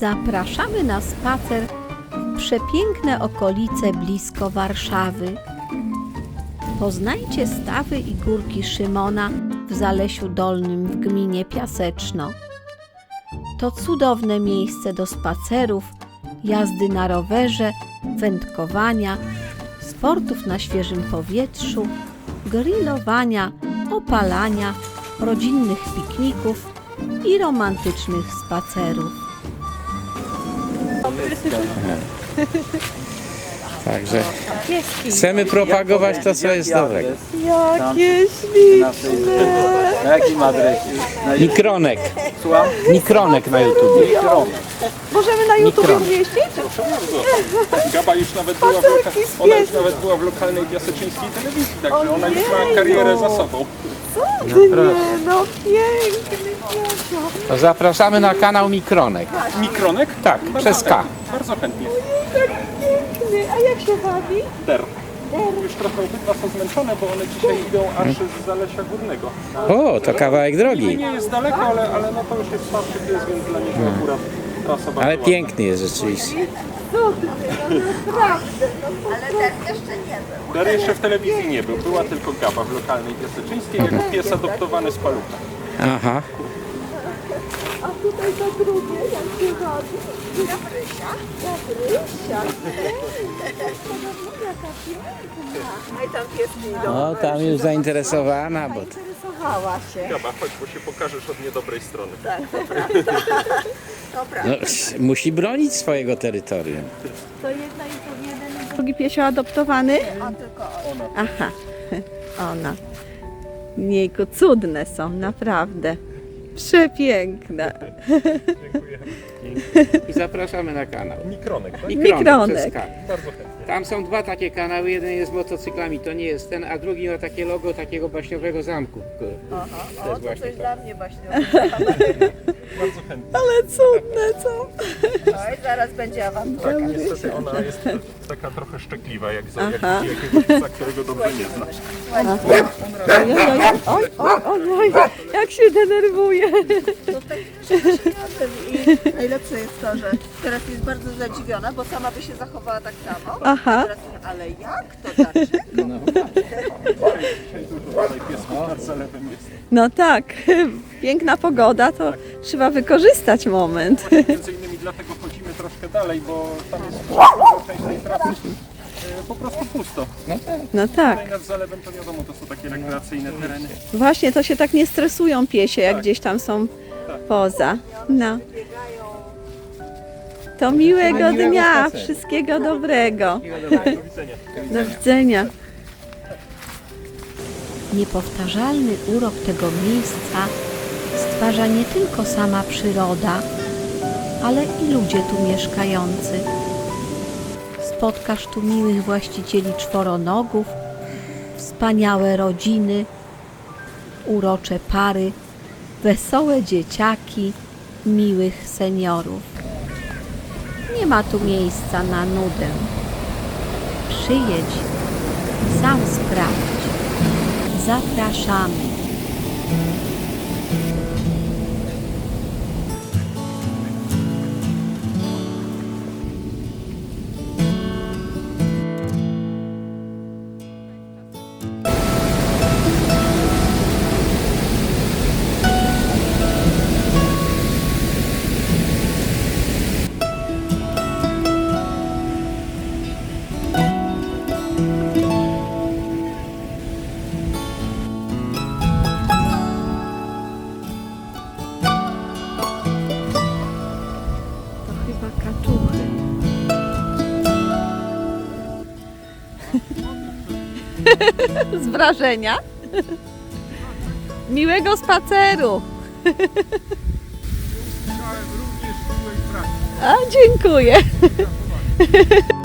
Zapraszamy na spacer w przepiękne okolice blisko Warszawy. Poznajcie stawy i górki Szymona w Zalesiu Dolnym w gminie Piaseczno. To cudowne miejsce do spacerów, jazdy na rowerze, wędkowania, sportów na świeżym powietrzu, grillowania, opalania, rodzinnych pikników i romantycznych spacerów. Także chcemy propagować to, co jest dobrego. Jakie śliczne! Na jakim adresie? Na. Słucham? Mikronek na YouTube. Możemy na YouTube Mikron. umieścić? Gaba już nawet była w, loka- ona już nawet była w lokalnej piaseczyńskiej telewizji, także ona już ma karierę za sobą. Nie, no piękny Piotr. To zapraszamy na kanał Mikronek. Mikronek? Tak, przez K. Bardzo chętnie. Piękny, a jak się bawi? Der. Już trochę obydwa są zmęczone, bo one dzisiaj idą aż z Zalesia Górnego. O, to kawałek drogi. nie jest daleko, ale, ale no to już jest starszy pies, więc dla niego akurat trasa bardzo Ale ładna. piękny jest rzeczywiście. Der jeszcze w telewizji nie był, była tylko Gaba w lokalnej piaseczyńskiej, jako pies adoptowany z palucha. Aha. A tutaj to drugie, jak się bawi? Gabrysia. Gabrysia. Jaka piękna. A i tam pieski idą. O, tam już zainteresowana, bo... Zainteresowała się. Gaba, chodź, bo się pokażesz od niedobrej strony. No, musi bronić swojego terytorium. To jedna i to jeden. Drugi piesio adoptowany? On tylko ona. Aha, ona. Niejku, cudne są, naprawdę. Przepiękne. I zapraszamy na kanał. Mikronek, tak? Mikronek. przez K. Bardzo chętnie. Tam są dwa takie kanały, jeden jest z motocyklami, to nie jest ten, a drugi ma takie logo takiego baśniowego zamku. To jest właśnie to. mnie właśnie. Bardzo chętnie. Ale cudne są. Oj, zaraz będzie awantura. Tak, niestety ona jest taka trochę szczekliwa, jak za jak, jakiegoś psa, którego dobrze nie znasz. Oj, oj, oj, oj, oj, oj, jak się denerwuje. I najlepsze jest to, że teraz jest bardzo zadziwiona, bo sama by się zachowała tak samo. Aha. Teraz, ale jak to dlaczego? Dzisiaj dużo tutaj piesków nad zalewem jest. No tak, piękna pogoda, to trzeba wykorzystać moment. Między innymi dlatego chodzimy troszkę dalej, bo tam jest część tej trasy e, po prostu pusto. No tak, Tutaj nad zalewem to wiadomo, to są takie rekreacyjne tereny. właśnie to się tak nie stresują piesie, jak gdzieś tam są poza. No. To miłego dnia, wszystkiego dobrego. Do widzenia. Do widzenia. Niepowtarzalny urok tego miejsca stwarza nie tylko sama przyroda, ale i ludzie tu mieszkający. Spotkasz tu miłych właścicieli czworonogów, wspaniałe rodziny, urocze pary, wesołe dzieciaki, miłych seniorów. Ma tu miejsca na nudę. Przyjedź sam sprawdź. Zapraszamy. Z wrażenia. Miłego spaceru. A, dziękuję. Jak? Zosia. Zosia?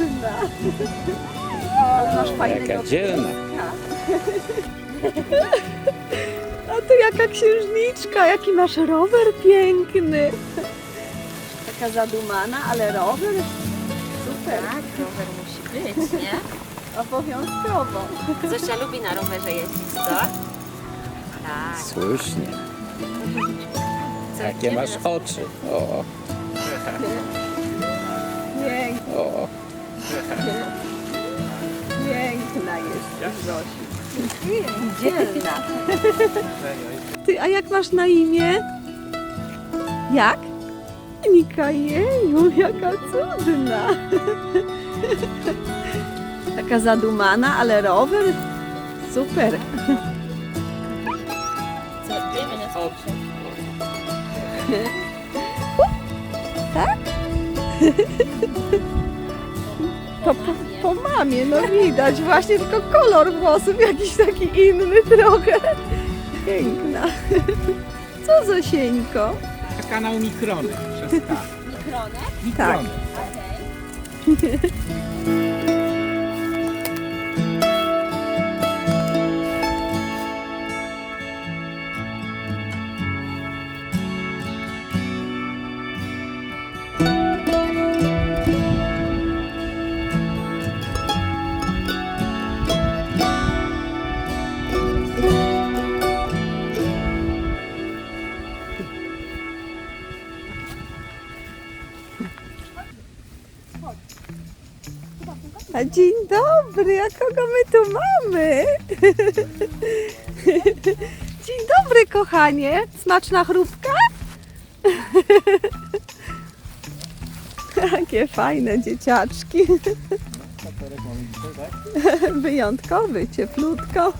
Cudna. Ale masz fajnego Jaka dzielna. A to jaka księżniczka, jaki masz rower piękny. Taka zadumana, ale rower super, Tak, rower musi być, nie? obowiązkowo. Zosia lubi na rowerze jeździć, co? Tak. Słusznie. Co, Jakie idziemy masz na- oczy. O, Piękna, o. piękna jest Zosiu. Dzielna. Ty, a jak masz na imię? Jak? Nika, jeju, jaka cudna. Taka zadumana, ale rower super. Co, idziemy na spacer. Po, po, po mamie, no widać, właśnie tylko kolor włosów jakiś taki inny trochę. Piękna. Co Zosieńko? Kanał Mikronek przez K. Mikronek? Tak. Okej. dzień dobry, a kogo my tu mamy? Dzień dobry, kochanie. Smaczna chrupka? Jakie fajne dzieciaczki. Wyjątkowy, cieplutko.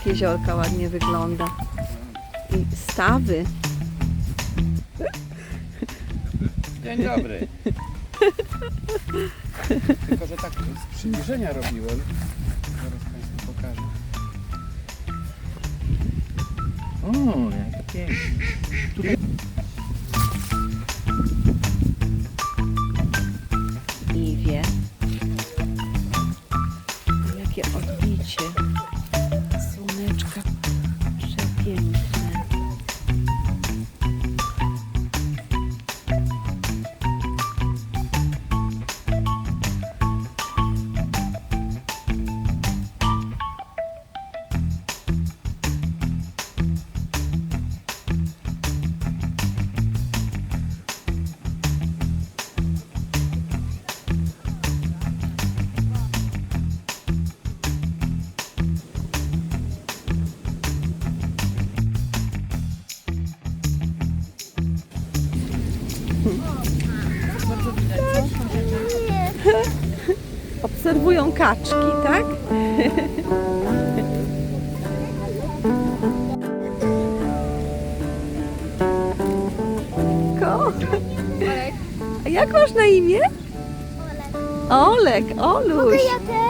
Jak jeziorka ładnie wygląda. I stawy. Dzień dobry. Tylko, że tak z przybliżenia robiłem. Zaraz Państwu pokażę. O, jak pięknie. Iwie. Obserwują kaczki, tak? Ko. A jak masz na imię? Olek, Oluś.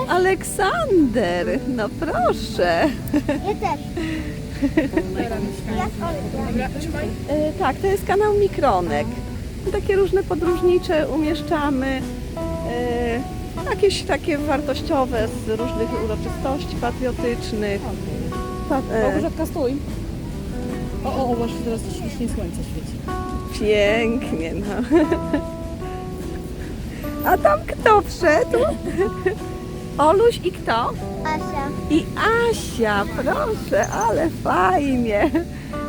Aleksander, no proszę. Ja też. Ja E, tak, to jest kanał Mikronek. Takie różne podróżnicze umieszczamy. Jakieś takie wartościowe z różnych uroczystości patriotycznych. Pa, e, Małgorzatka, stój. O, o, o, właśnie teraz ślicznie słońce świeci. pięknie, no. A tam kto wszedł? Oluś i kto? Asia. I Asia, proszę, ale fajnie.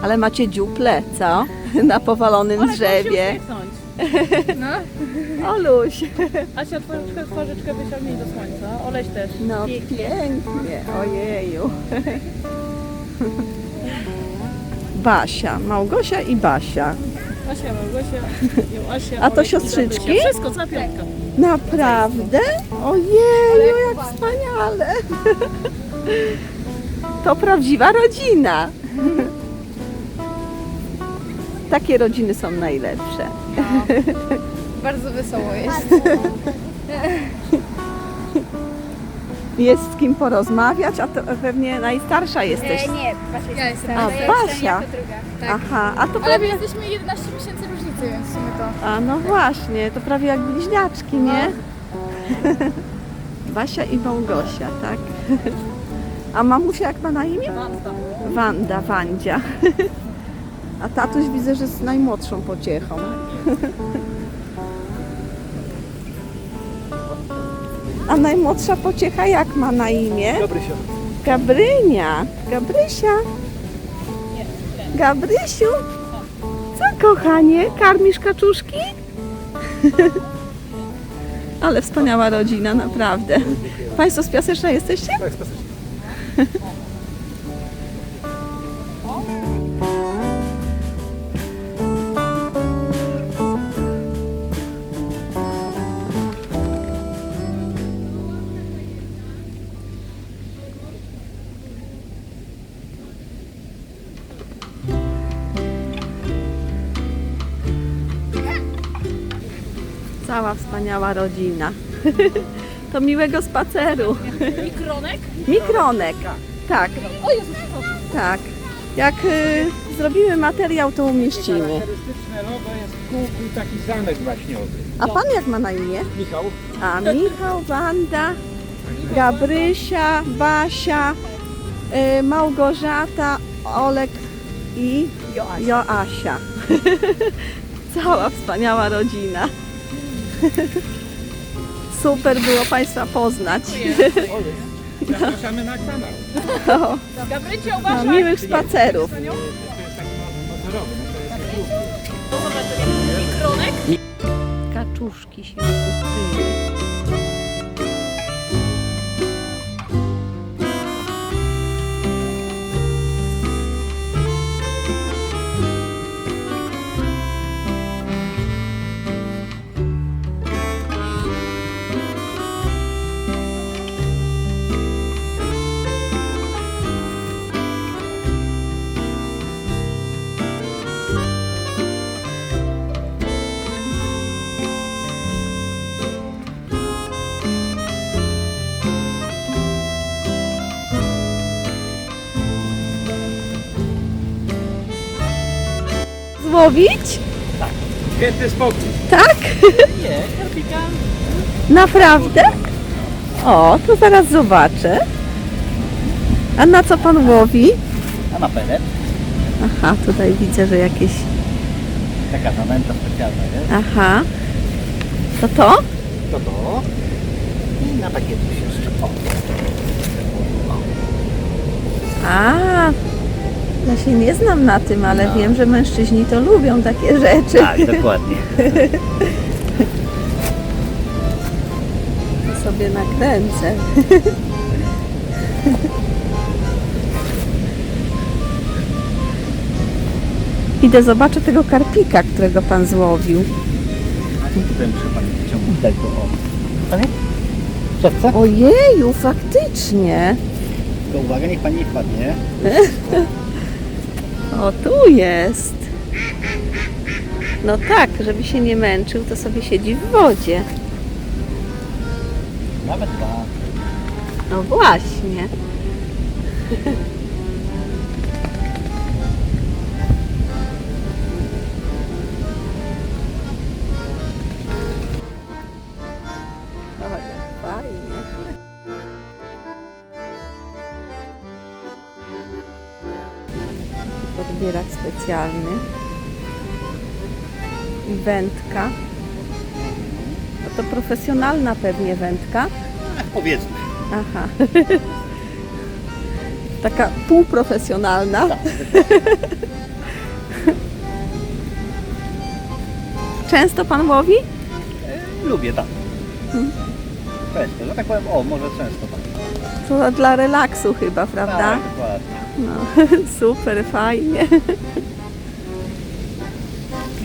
Ale macie dziuple, co? Na powalonym drzewie. No. Oluś. Asia, twarzyczkę, twarzyczkę wyciągnij do słońca. Oleś też. No pięknie, ojeju. Basia, Małgosia i Basia. Kasia, Małgosia, Joasia, A to Olek i siostrzyczki? Wszystko, cała piątka. Naprawdę? Ojeju, jak wspaniale! To prawdziwa rodzina. Takie rodziny są najlepsze. Bardzo wesoło jest. Jest z kim porozmawiać, a to pewnie najstarsza jesteś. E, nie, Basia Ja jestem. A, ja jestem Basia. jako druga. Tak. Aha, a to Ale my prawie... jesteśmy 11 miesięcy różnicy, więc w sumie to... A no właśnie, to prawie jak bliźniaczki, nie? Basia i Małgosia, tak? A mamusia jak ma na imię? Wanda, Wandzia. A tatuś widzę, że z najmłodszą pociechą. A najmłodsza pociecha jak ma na imię? Gabrysia. Gabrynia. Gabrysia. Gabrysiu. Co kochanie? Karmisz kaczuszki? Ale wspaniała rodzina, naprawdę. Państwo z Piaseczna jesteście? Tak, specyficznie. Cała wspaniała rodzina. To miłego spaceru. Mikronek? Mikronek. Tak. O Jezus, proszę. Tak. Jak y, zrobimy materiał, to umieścimy. Charakterystyczne logo jest w kółku taki zamek baśniowy. A pan jak ma na imię? Michał. A Michał, Wanda, Gabrysia, Basia, y, Małgorzata, Olek i Joasia. Cała wspaniała rodzina. Super było Państwa poznać. Zapraszamy na kanał. No, uważaj! miłych spacerów. To jest taki motorowy, no to jest zobacz, to Mikronek? Kaczuszki się ukryły. Złowić? Święty spokój. Tak? Nie, karpika. Naprawdę? O, to zaraz zobaczę. A na co pan łowi? A na pelet? Aha, tutaj widzę, że jakieś... Taka zanęta specjalna, nie? Aha. To to? To to. I na takie coś jeszcze. O, A, ja się nie znam na tym, ale wiem, że mężczyźni to lubią takie rzeczy. tak, dokładnie. To sobie nakręcę. Idę zobaczę tego karpika, którego pan złowił. Tutaj muszę pani wyciągnąć tego. O. Ojeju, faktycznie. Tylko uwaga, niech pani nie wpadnie. O, tu jest. No tak, żeby się nie męczył, to sobie siedzi w wodzie. Nawet dwa. No właśnie. specjalny. I wędka. No to profesjonalna pewnie wędka. Tak powiedzmy. Aha. Taka półprofesjonalna. Często pan łowi? Lubię tak. Często, że tak powiem, o, może często tak. To dla relaksu chyba, prawda? Tak, dokładnie. No, super, fajnie.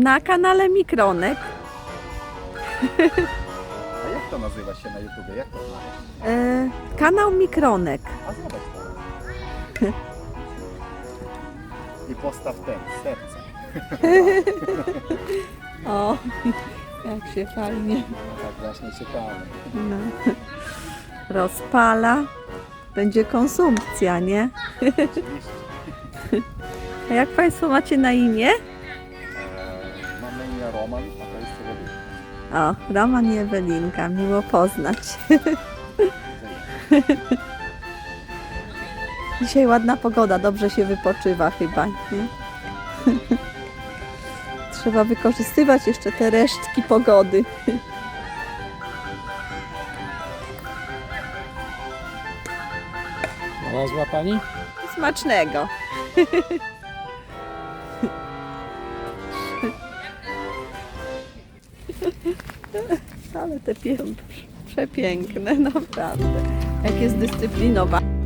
Na kanale Mikronek A jak to nazywa się na YouTubie? Jak to znaleźć? e, kanał Mikronek. A zobacz to. I postaw ten, serce. O, jak się fajnie Tak właśnie czekamy. no, rozpala. Będzie konsumpcja, nie? Oczywiście. A jak Państwo macie na imię? Roman, a to jest Ewelina. O, Roman i Ewelinka, miło poznać. Dzisiaj ładna pogoda, dobrze się wypoczywa chyba, nie? Trzeba wykorzystywać jeszcze te resztki pogody. Znalazła pani? Smacznego. Ale te piękne, przepiękne, naprawdę. Jak jest dyscyplinowane.